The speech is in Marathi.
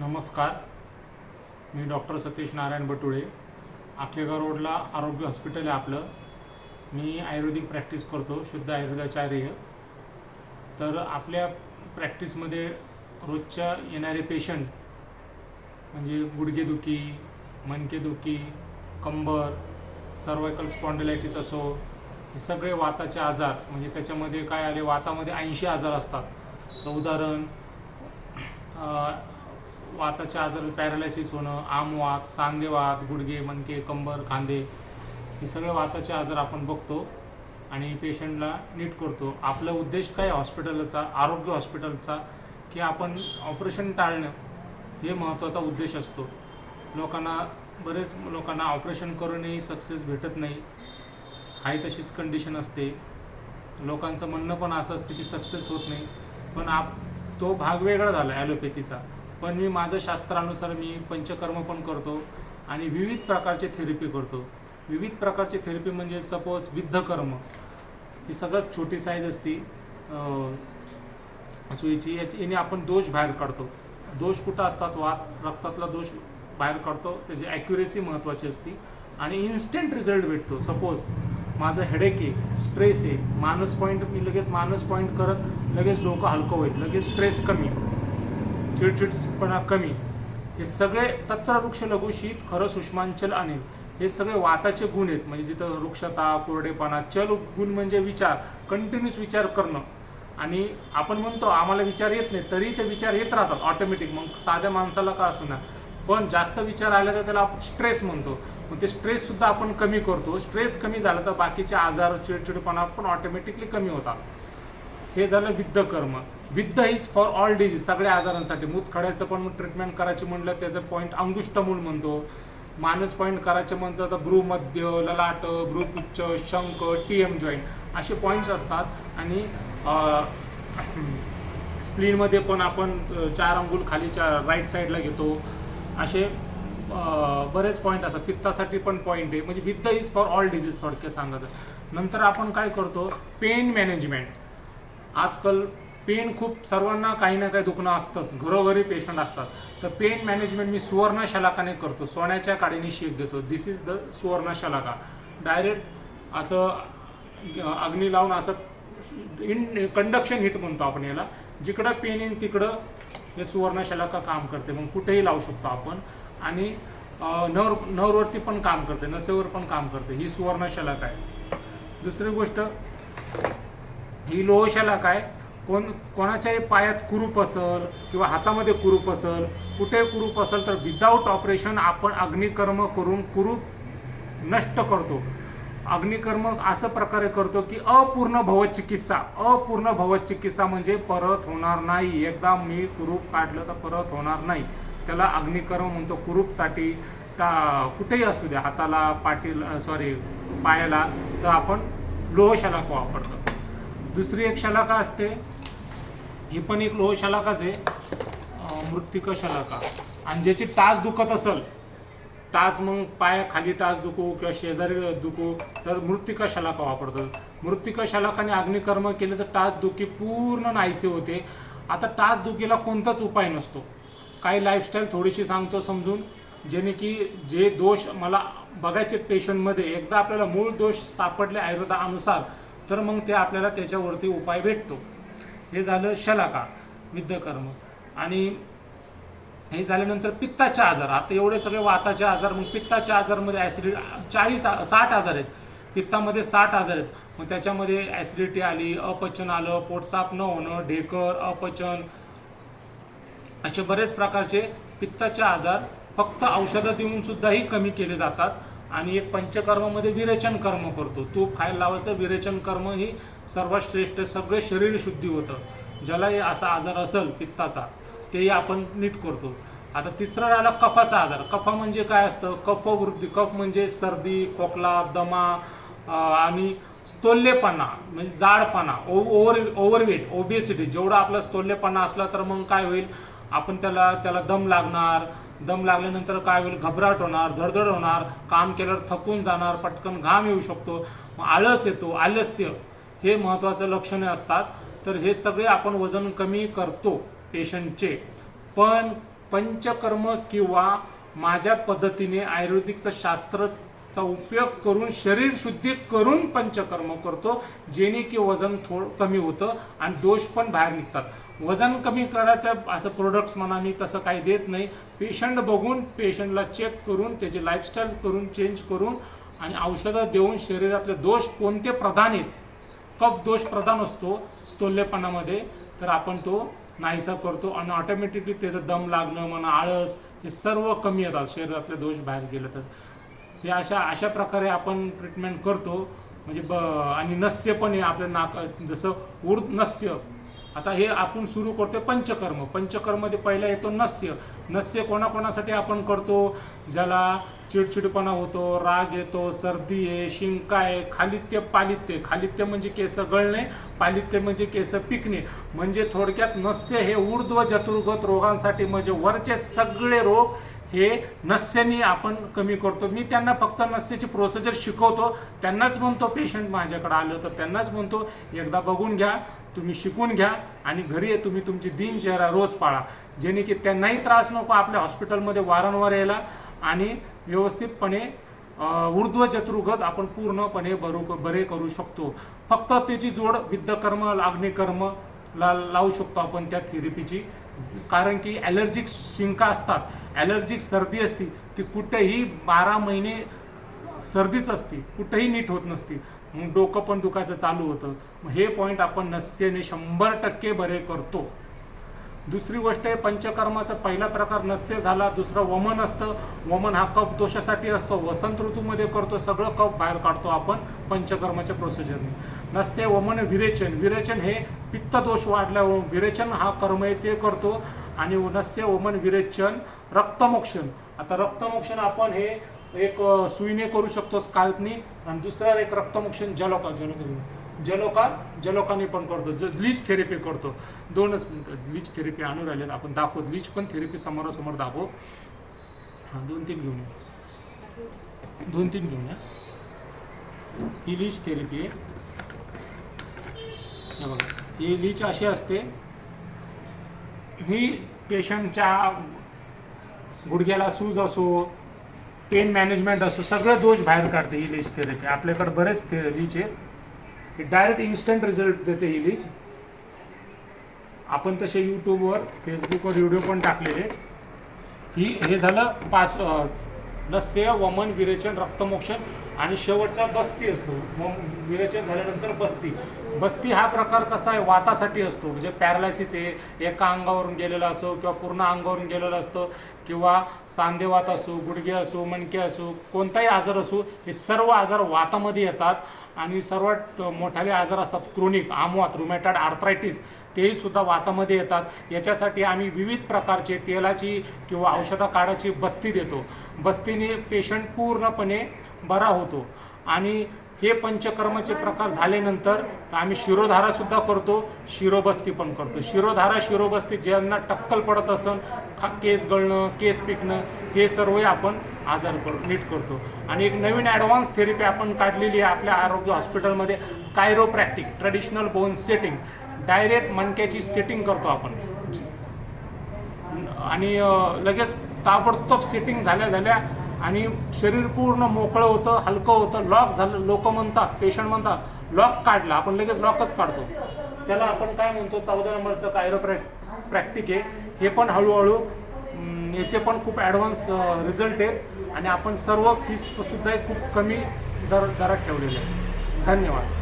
नमस्कार. मी डॉक्टर सतीश नारायण बटुळे. आखेगाव रोडला आरोग्य हॉस्पिटल आहे आपलं. मी आयुर्वेदिक प्रॅक्टिस करतो शुद्ध आयुर्वेदाचार्य तर आपल्या प्रॅक्टिसमध्ये रोजच्या येणारे पेशंट म्हणजे गुडघेदुखी मनकेदुखी कंबर सर्वायकल स्पॉन्डिलायटिस असो हे सगळे वाताचे आजार म्हणजे त्याच्यामध्ये काय आले वातामध्ये ऐंशी आजार असतात. तर उदाहरण वाताच्या वाताचे आजार पॅरालायसिस होणं आमवात सांधेवात गुडघे मणके कंबर खांदे हे सगळे वाताचे आजार आपण बघतो आणि पेशंटला नीट करतो आपला उद्देश काय हॉस्पिटलचा आरोग्य हॉस्पिटलचा की आपण ऑपरेशन टाळणं हे महत्त्वाचा उद्देश असतो. लोकांना बरेच लोकांना ऑपरेशन करूनही सक्सेस भेटत नाही. हाय तशीच कंडिशन असते. लोकांचं म्हणणं पण असं असतं की सक्सेस होत नाही. पण आप तो भाग वेगळा झाला ॲलोपॅथीचा पण मी माझं शास्त्रानुसार मी पंचकर्म पण करतो आणि विविध प्रकारचे थेरपी करतो. विविध प्रकारचे थेरपी म्हणजे सपोज विद्धकर्म. ही सगळ्यात छोटी साईज असती. सुईची याची याने आपण दोष बाहेर काढतो. दोष कुठं असतात? वात रक्तातला दोष बाहेर काढतो. त्याची ॲक्युरेसी महत्त्वाची असते. आणि इन्स्टंट रिझल्ट भेटतो. सपोज माझं हेडेक आहे स्ट्रेस आहे मानस पॉईंट मी लगेच मानस पॉईंट करत लगेच डोकं हलकं होईल लगेच स्ट्रेस कमी. चिडचिडपणा कमी. हे सगळे तत्र वृक्ष लघु शीत खरं सुषमांचल आणेल हे सगळे वाताचे गुण आहेत. म्हणजे जिथं वृक्षता कोरडेपणा चल गुण म्हणजे विचार कंटिन्यूस विचार करणं. आणि आपण म्हणतो आम्हाला विचार येत नाही तरी ते विचार येत राहतात ऑटोमॅटिक मग साध्या माणसाला का असणार ना पण जास्त विचार आला तर त्याला आपण स्ट्रेस म्हणतो. मग ते स्ट्रेससुद्धा आपण कमी करतो. स्ट्रेस कमी झाला तर बाकीचे आजार चिडचिडपणा पण ऑटोमॅटिकली कमी होतात. हे झालं विद्ध कर्म. विद्ध इज फॉर ऑल डिजीज सगळ्या आजारांसाठी. मूतखड्याचं पण ट्रीटमेंट करायची म्हणलं त्याचं पॉईंट अंगुष्टमूल म्हणतो. मानस पॉईंट करायचे म्हणतं तर भ्रूमध्य ललाट भ्रूपुच्छ शंख टी एम जॉईंट असे पॉईंट्स असतात. आणि स्प्लीनमध्ये पण आपण चार अंगुल चार राईट साईडला घेतो. असे बरेच पॉईंट असतात. पित्तासाठी पण पॉईंट आहे. म्हणजे विद्ध इज फॉर ऑल डिजीज थोडक्यात सांगायचं. नंतर आपण काय करतो? पेन मॅनेजमेंट आजकाल पेन खूप सर्वांना काही ना काही दुखणं असतंच. घरोघरी पेशंट असतात. तर पेन मॅनेजमेंट मी सुवर्ण शलाकाने करतो. सोन्याच्या काडीने शेक देतो. दिस इज द सुवर्ण शलाका. डायरेक्ट असं अग्नी लावून असं इन कंडक्शन हिट म्हणतो आपण याला. जिकडं पेन येईन तिकडं हे सुवर्ण शलाका काम करते. मग कुठेही लावू शकतो आपण. आणि नवर नर नरवरती पण काम करते. नसेवर पण काम करते. ही सुवर्ण शलाका आहे. दुसरी गोष्ट ही लोहशाला काय? कोण कोणाच्याही पायात कुरूप असल किंवा हातामध्ये कुरूप असल कुठे कुरूप असेल तर विदाऊट ऑपरेशन आपण अग्निकर्म करून कुरूप नष्ट करतो. अग्निकर्म असं प्रकारे करतो की अपूर्ण भवचिकित्सा अपूर्ण भवचिकित्सा म्हणजे परत होणार नाही. एकदा मी कुरूप काढलं तर परत होणार नाही. त्याला अग्निकर्म म्हणतो कुरूपसाठी. का कुठेही असू द्या हाताला पाटील सॉरी पायाला तर आपण लोहशाला वापरतो. दुसरी एक शलाका असते. ही पण एक लोह शलाकाच आहे. मृत्तिका शलाका. आणि ज्याची टाच दुखत असेल टाच मग पाय खाली टाच दुखू किंवा शेजारी दुखू तर मृत्तिका शलाका वापरतात. मृत्तिका शलाकाने अग्निकर्म केले तर टाच दुखी पूर्ण नाहीसे होते. आता टाच दुखीला कोणताच उपाय नसतो. काही लाईफस्टाईल थोडीशी सांगतो समजून. जेणे की जे दोष मला बघायचे पेशंटमध्ये एकदा आपल्याला मूळ दोष सापडले आयुर्वेदानुसार तर मग ते आपल्याला त्याच्यावरती उपाय भेटतो. हे झालं शलाका विद्धकर्म आणि हे झाल्यानंतर पित्ताचे आजार. आता एवढे सगळे वाताचे आजार मग पित्ताच्या आजारमध्ये ॲसिडिटी चाळीस साठ आजार आहेत. पित्तामध्ये साठ आजार आहेत. मग त्याच्यामध्ये ॲसिडिटी आली अपचन आलं पोटसाफ न होणं ढेकर अपचन असे बरेच प्रकारचे पित्ताचे आजार फक्त औषधं देऊन सुद्धाही कमी केले जातात. आणि एक पंचकर्मामध्ये विरेचन कर्म करतो. तूप खायला लावायचं विरेचन कर्म ही सर्वात श्रेष्ठ सगळे शरीर शुद्धी होतं. ज्यालाही असा आजार असेल पित्ताचा तेही आपण नीट करतो. आता तिसरा राहिला कफाचा आजार. कफा म्हणजे काय असतं? कफ वृद्धी. कफ म्हणजे सर्दी खोकला दमा आणि स्तोल्यपणा म्हणजे जाडपणा ओ ओव्हर ओव्हरवेट ओबेसिटी. जेवढा आपला स्तोल्यपणा असला तर मग काय होईल? आपण त्याला त्याला दम लागणार दम लागल्यानंतर काय होईल? घबराट होणार धडधड होणार काम केल्यावर थकून जाणार पटकन घाम येऊ शकतो आळस येतो आलस्य. हे महत्त्वाचं लक्षणे असतात. तर हे सगळे आपण वजन कमी करतो पेशंटचे. पण पंचकर्म किंवा माझ्या पद्धतीने आयुर्वेदिकचं शास्त्र चा उपयोग करून शरीर शुद्धी करून पंचकर्म करतो जेणे की वजन थोडं कमी होतं आणि दोष पण बाहेर निघतात. वजन कमी करायचं असं प्रोडक्ट्स म्हणा मी तसं काही देत नाही. पेशंट बघून पेशंटला चेक करून त्याची लाईफस्टाईल करून चेंज करून आणि औषधं देऊन शरीरातले दोष कोणते प्रधान आहेत? कफ दोष प्रधान असतो स्थूल्यपणामध्ये तर आपण तो नाहीसा करतो आणि ऑटोमॅटिकली त्याचं दम लागणं म्हणा आळस हे सर्व कमी येतात शरीरातले दोष बाहेर गेले तर. हे अशा अशा प्रकारे आपण ट्रीटमेंट करतो. म्हणजे ब आणि नस्य पण आहे आपल्या नाक जसं उर्द नस्य. आता हे आपण सुरू करतो पंचकर्म. पंचकर्ममध्ये पहिला येतो नस्य. नस्य कोणाकोणासाठी आपण करतो? ज्याला चिडचिडपणा होतो राग येतो सर्दी आहे शिंका आहे खालित्य पालित्य. खालित्य म्हणजे केस गळणे पालित्य म्हणजे केस पिकणे. म्हणजे थोडक्यात नस्य हे ऊर्ध्व चतुर्गत रोगांसाठी म्हणजे वरचे सगळे रोग हे नस्याने आपण कमी करतो. मी त्यांना फक्त नस्याची प्रोसिजर शिकवतो. त्यांनाच म्हणतो पेशंट माझ्याकडे आलं तर त्यांनाच म्हणतो एकदा बघून घ्या तुम्ही शिकून घ्या आणि घरी तुम्ही तुमची दिनचर्या रोज पाळा. जेणे की त्यांनाही त्रास नको आपल्या हॉस्पिटलमध्ये वारंवार यायला आणि व्यवस्थितपणे ऊर्ध्व चतुर्गत आपण पूर्णपणे बरो बरे करू शकतो. फक्त त्याची जोड विद्धकर्म अग्निकर्म ला लावू शकतो आपण त्या थेरपीची कारण की ॲलर्जिक शिंका असतात. ॲलर्जिक सर्दी असती ती कुठेही बारा महिने सर्दीच असती कुठेही नीट होत नसती. मग डोकं पण दुखायचं चालू होतं. मग हे पॉईंट आपण नस्येने शंभर टक्के बरे करतो. दुसरी गोष्ट आहे पंचकर्माचा पहिला प्रकार नस्य झाला दुसरा वमन असतं. वमन हा कफ दोषासाठी असतो. वसंत ऋतूमध्ये करतो सगळं कफ बाहेर काढतो आपण पंचकर्माच्या प्रोसिजरने नस्य वमन विरेचन. विरेचन हे पित्त दोष वाढल्यावर विरेचन हा कर्म आहे ते करतो. आणि नस्य वमन विरेचन रक्तमोक्षण. आता रक्तमोक्षण आपण हे एक सुईने करू शकतो स्काल्पनी आणि दुसरा एक रक्तमोक्षण जलोका जलोका जलोका जलोकाने पण करतो. ज लीच थेरपी करतो. दोनच मिनिटं. लीच थेरपी आणून राहिलेत. आपण दाखवतो लीच पण थेरपी समोरासमोर दाखव. हां दोन तीन घेऊन या. दोन तीन घेऊन या. ही लीच थेरपी आहे. बघा. ही लीच अशी असते. ही पेशंटच्या गुडघ्याला सूज असो पेन मॅनेजमेंट असो सगळं दोष बाहेर काढते ही लीच थेरपी आपल्याकडे बरेच ते लीच आहेत डायरेक्ट इन्स्टंट रिझल्ट देते ही लीच आपण तसे यूट्यूबवर फेसबुकवर व्हिडिओ पण टाकलेले ही हे झालं पाच अ, नस्य वमन विरेचन रक्तमोक्षण आणि शेवटचा बस्ती असतो. मग विरेचन झाल्यानंतर बस्ती. बस्ती हा प्रकार कसा आहे? वातासाठी असतो. म्हणजे पॅरालायसिस आहे एका अंगावरून गेलेला असो किंवा पूर्ण अंगावरून गेलेला असतो किंवा सांधेवात असो गुडघे असो मणके असो कोणताही आजार असो हे सर्व आजार वातामध्ये येतात आणि सर्वात मोठाले आजार असतात क्रोनिक आमवात रुमॅटाड आर्थरायटिस तेही सुद्धा वातामध्ये येतात. याच्यासाठी आम्ही विविध प्रकारचे तेलाची किंवा औषधा काढाची बस्ती देतो. बस्तीने पेशंट पूर्णपणे बरा होतो. आणि हे पंचकर्माचे प्रकार झाल्यानंतर तर आम्ही शिरोधारासुद्धा करतो शिरोबस्ती पण करतो. शिरोधारा शिरोबस्ती ज्यांना टक्कल पडत असन खा केस गळणं केस पिकणं हे सर्वही आपण आजार कर नीट करतो. आणि एक नवीन ॲडव्हान्स थेरपी आपण काढलेली आहे आपल्या आरोग्य हॉस्पिटलमध्ये chiropractic traditional bone setting direct मणक्याची setting करतो आपण. आणि लगेच ताबडतोब सेटिंग झाल्या झाल्या आणि शरीर पूर्ण मोकळं होतं हलकं होतं. लॉक झालं लोक म्हणतात पेशंट म्हणतात लॉक काढला आपण लगेच लॉकच काढतो. त्याला आपण काय म्हणतो चौदा नंबरचं कायरो प्रॅक्टिक आहे. हे पण हळूहळू याचे पण खूप ॲडव्हान्स रिझल्ट आहेत. आणि आपण सर्व फीस सुद्धा खूप कमी दर दरात ठेवलेले आहे धन्यवाद.